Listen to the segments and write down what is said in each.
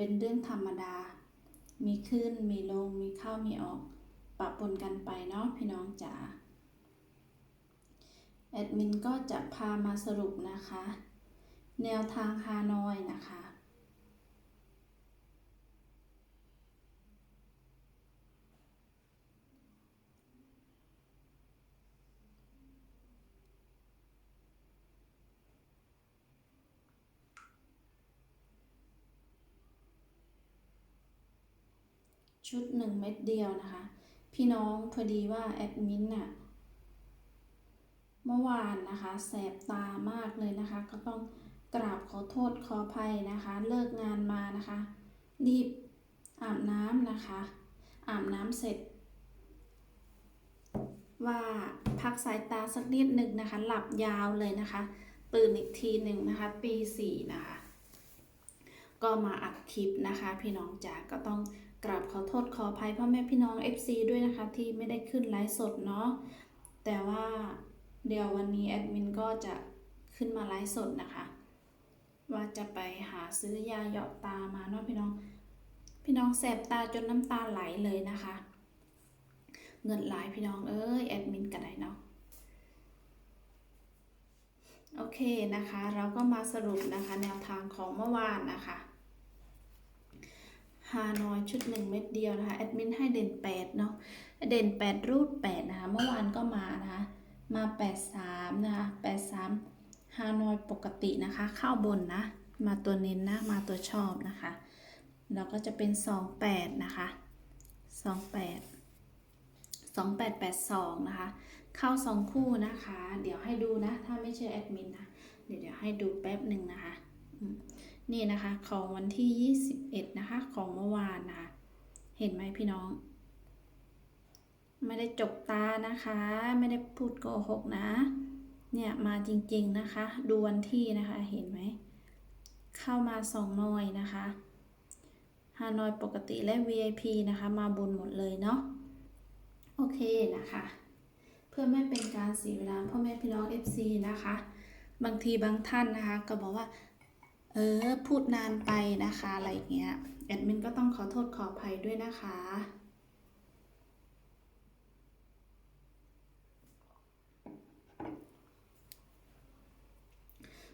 เป็นเรื่องธรรมดา มีขึ้นมีลงมีเข้ามีออกปะปนกันไปเนาะพี่น้องจ๋าแอดมินก็จะพามาสรุปนะคะ แนวทางฮานอยนะคะ ชุดหนึ่งเม็ดเดียวนะคะ พี่น้องพอดีว่าแอดมินน่ะเมื่อวานนะคะแสบตามากเลยนะคะ ก็ต้องกราบขอโทษขออภัยนะคะ เลิกงานมานะคะ รีบอาบน้ำนะคะ อาบน้ำเสร็จ ว่าพักสายตาสักนิดหนึ่งนะคะ หลับยาวเลยนะคะตื่นอีกทีหนึ่งนะคะ ปีสี่นะคะ ก็มาอัดคลิปนะคะ พี่น้องจ๋าก็ต้อง กราบขอโทษขออภัยพ่อแม่พี่น้อง FC ด้วยนะคะ ที่ไม่ได้ขึ้นไลฟ์สดเนาะแต่ว่าเดี๋ยววันนี้แอดมินก็จะขึ้นมาไลฟ์สดนะคะ ว่าจะไปหาซื้อยาหยอดตามาเนาะพี่น้อง พี่น้องแสบตาจนน้ำตาไหลเลยนะคะ เงินหลายพี่น้องเอ้ยแอดมินกันได้เนาะโอเคนะคะ เราก็มาสรุปนะคะ แนวทางของเมื่อวานนะคะ ฮานอยชุดหนึ่งเม็ดเดียวนะคะแอดมินให้เด่น8เนาะเด่น 8 รูด8นะคะเมื่อวานก็มานะคะมา 83 นะคะ 83ฮานอยปกตินะคะ เข้าบนนะ มาตัวเน้นนะมาตัวชอบนะคะแล้วก็จะเป็น 28 นะคะ 28 2882 นะคะ เข้า 2 คู่นะคะ เดี๋ยวให้ดูนะ ถ้าไม่เชื่อแอดมินนะ เดี๋ยวเดี๋ยวให้ดูแป๊บหนึ่งนะคะ นี่นะคะของวันที่ 21 นะคะ ของเมื่อวานนะคะ เห็นไหมพี่น้อง ไม่ได้จกตานะคะ ไม่ได้พูดโกหกนะ เนี่ยมาจริงๆนะคะ ดูวันที่นะคะ เห็นไหม เข้ามาสองนอยนะคะฮานอยปกติและ VIP นะคะ มาบนหมดเลยเนาะ โอเคนะคะ เพื่อไม่เป็นการเสียเวลาพ่อแม่พี่น้อง FC นะคะ บางทีบางท่านนะคะ ก็บอกว่า ออพูดนานไปนะคะอะไรเงี้ยแอดมินก็ต้องขอโทษขออภัยด้วยนะคะ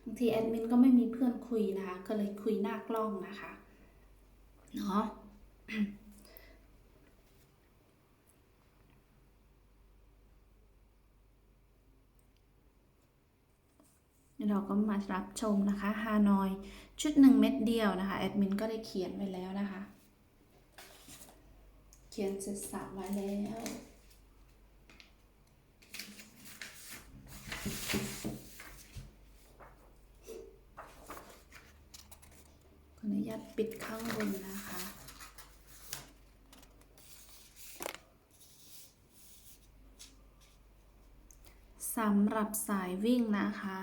บางทีแอดมินก็ไม่มีเพื่อนคุยนะคะ ก็เลยคุยหน้ากล้องนะคะ เนาะ เราก็มารับชมนะคะฮานอยชุดหนึ่งเม็ดเดียวนะคะแอดมินก็ได้เขียนไว้แล้วนะคะ เขียนเสร็จสับไว้แล้วขออนุญาตปิดข้างบนนะคะสำหรับสายวิ่งนะคะ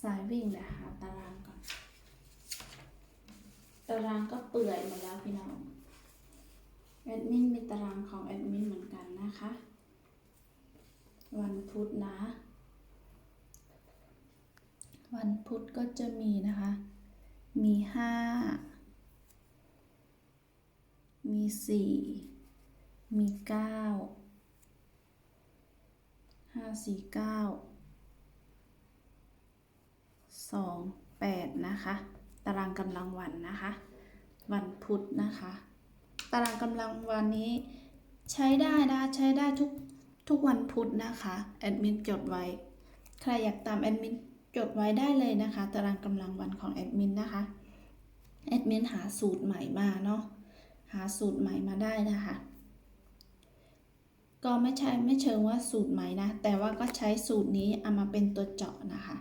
สายวิ่งเดี๋ยวหาตารางก่อน ตารางก็เปื่อยหมดแล้วพี่น้องแอดมินมีตารางของแอดมินเหมือนกันนะคะ วันพุธนะ วันพุธก็จะมีนะคะ มีห้ามีสี่มีเก้าห้าสี่เก้า สองแปดนะคะ ตารางกำลังวันนะคะ วันพุธนะคะ ตารางกำลังวันนี้ใช้ได้นะใช้ได้ทุกทุกวันพุธนะคะแอดมินจดไว้ ใครอยากตามแอดมินจดไว้ได้เลยนะคะ ตารางกำลังวันของแอดมินนะคะแอดมินหาสูตรใหม่มาเนาะหาสูตรใหม่มาได้นะคะ ก็ไม่ใช่ไม่เชิงว่าสูตรใหม่นะ แต่ว่าก็ใช้สูตรนี้เอามาเป็นตัวเจาะนะคะ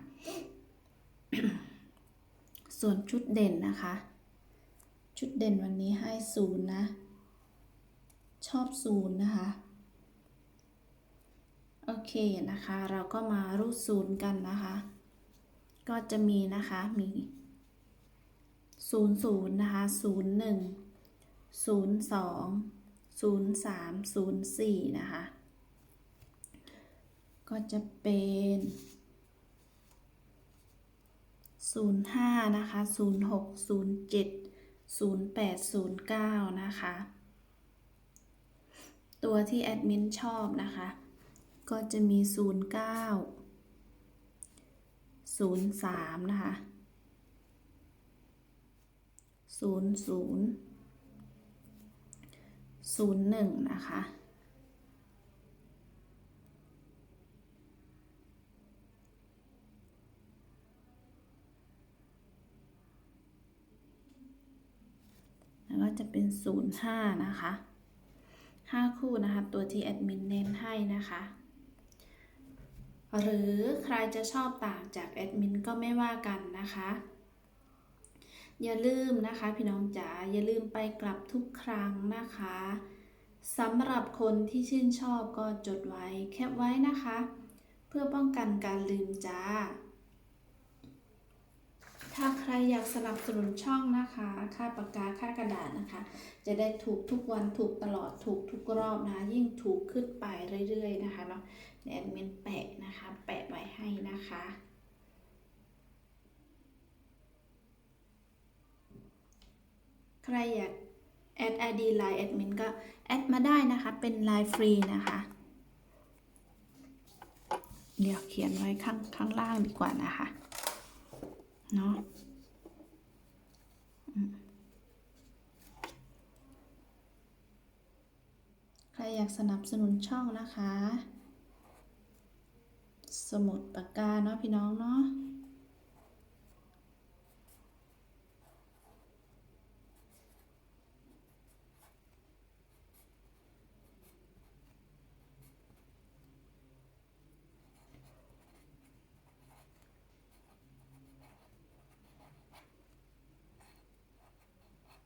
ส่วนชุดเด่นนะคะ ชุดเด่นวันนี้ให้ศูนย์นะ ชอบศูนย์นะคะ โอเคนะคะ เราก็มารูดศูนย์กันนะคะ ก็จะมีนะคะมีศูนย์ศูนย์นะคะศูนย์หนึ่งศูนย์สองศูนย์สามศูนย์สี่นะคะ ก็จะเป็น ศูนย์ห้านะคะศูนย์หกศูนย์เจ็ดศูนย์แปดศูนย์เก้านะคะ ตัวที่แอดมินชอบนะคะ ก็จะมี 09 03 นะคะ 00 01 นะคะ แล้วก็ จะเป็น 05 นะคะ 5 คู่นะคะ ตัวที่แอดมินเน้นให้นะคะ หรือใครจะชอบต่างจากแอดมินก็ไม่ว่ากันนะคะ อย่าลืมนะคะพี่น้องจ๋าอย่าลืมไปกลับทุกครั้งนะคะสำหรับคนที่ชื่นชอบก็จดไว้แคปไว้นะคะ เพื่อป้องกันการลืมจ้า ถ้าใครอยากสนับสนุนช่องนะคะ ค่าปากกาค่ากระดาษนะคะ จะได้ถูกทุกวันถูกตลอดถูกทุกรอบนะคะ ยิ่งถูกขึ้นไปเรื่อยๆนะคะเนาะแอดมินแปะนะคะ แปะไว้ให้นะคะใครอยากแอด ID Line แอดมินก็แอดมาได้นะคะ เป็น Line ฟรีนะคะ เดี๋ยวเขียนไว้ข้างข้างล่างดีกว่านะคะ เนาะใครอยากสนับสนุนช่องนะคะ สมุดปากกาเนาะพี่น้องเนาะ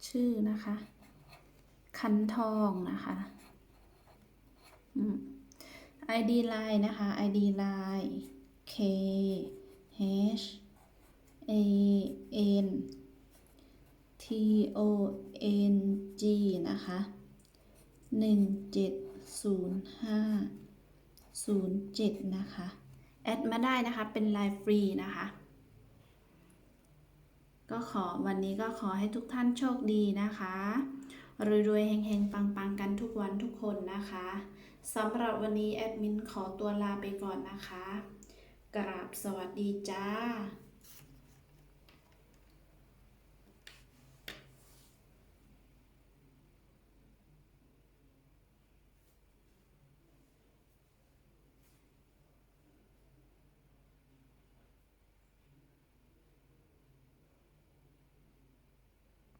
ชื่อนะคะ คันทองนะคะอืม ID line นะคะ ID line K H A N T O N G นะคะหนึ่งเจ็ดศูนย์ห้าศูนย์เจ็ดนะคะ แอดมาได้นะคะ เป็นไลน์ฟรีนะคะ ก็ขอวันนี้ก็ขอให้ทุกท่านโชคดีนะคะรวยๆเฮงๆ ปังๆ กันทุกวันทุกคนนะคะสำหรับวันนี้แอดมินขอตัวลาไปก่อนนะคะ กราบสวัสดีจ้า